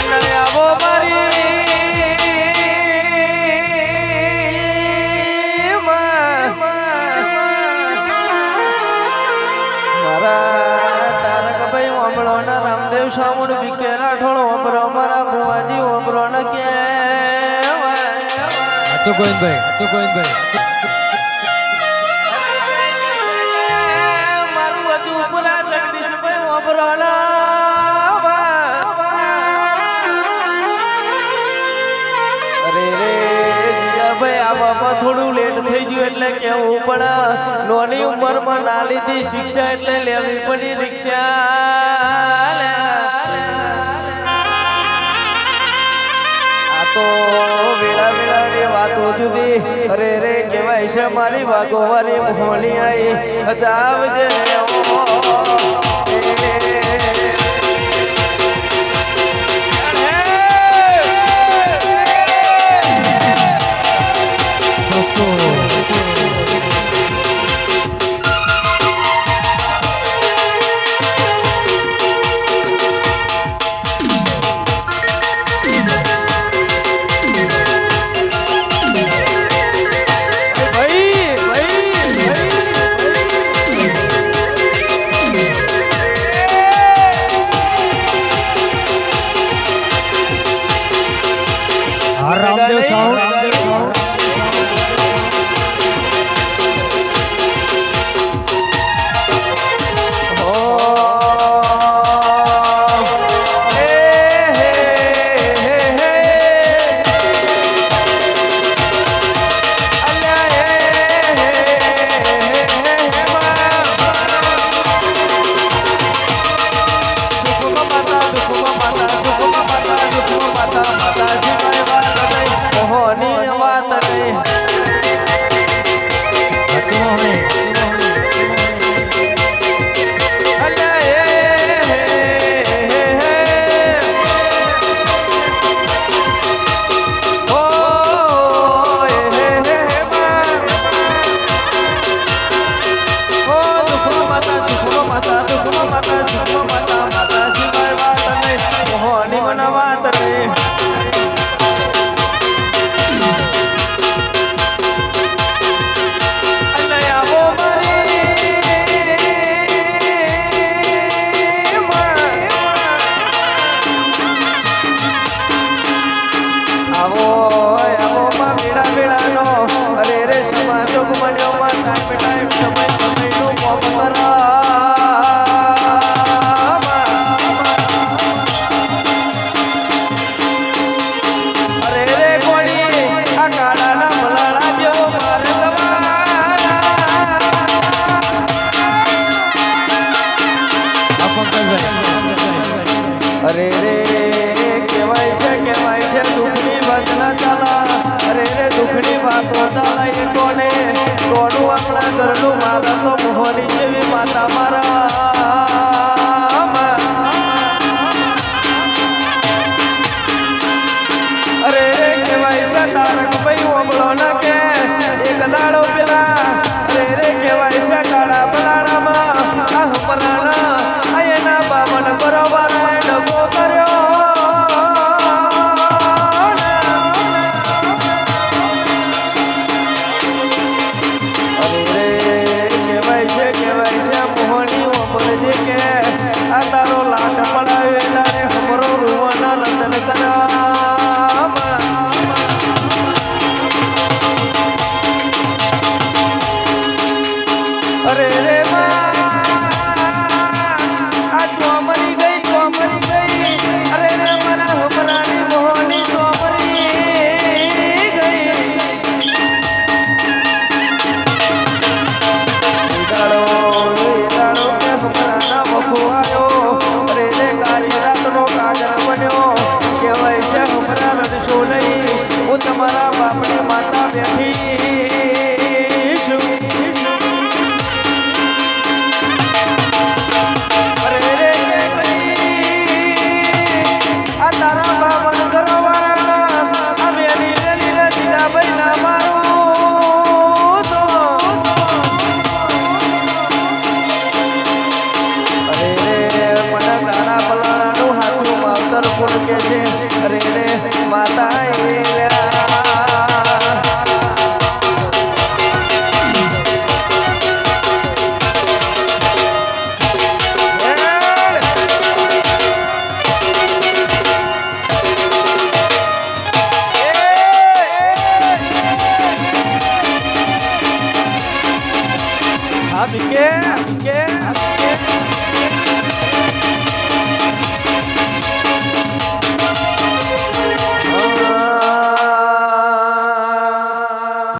અને આવો મારી માં. મારા તારકભાઈ ઓમળો ના રામદેવ શામુડ વિકે રાઠોડ ઓમરો મારા ભુવાજી ઓમરો ને કે સાચું ગોવિંદભાઈ સાચું ગોવિંદભાઈ મારું હજુ ઉપરા જગદીશભાઈ અરે આ થોડું લેટ થઈ ગયું એટલે કેવું પડે નાની ઉંમરમાં ના લીધી શિક્ષા એટલે લેવી પડી રિક્ષા. આ તો વેળા વેળાની વાતો જુદી. અરે રે, કેવાય છે મારી વાગોવારી મોહણી આવી જાવજે ભાઈ sound. morning. આવો કોને? કોનું આપણા ઘરનું મારા તો મોહની જેવી માતા મારા. Tchau. હું તમારા બાપને માતા બેઠી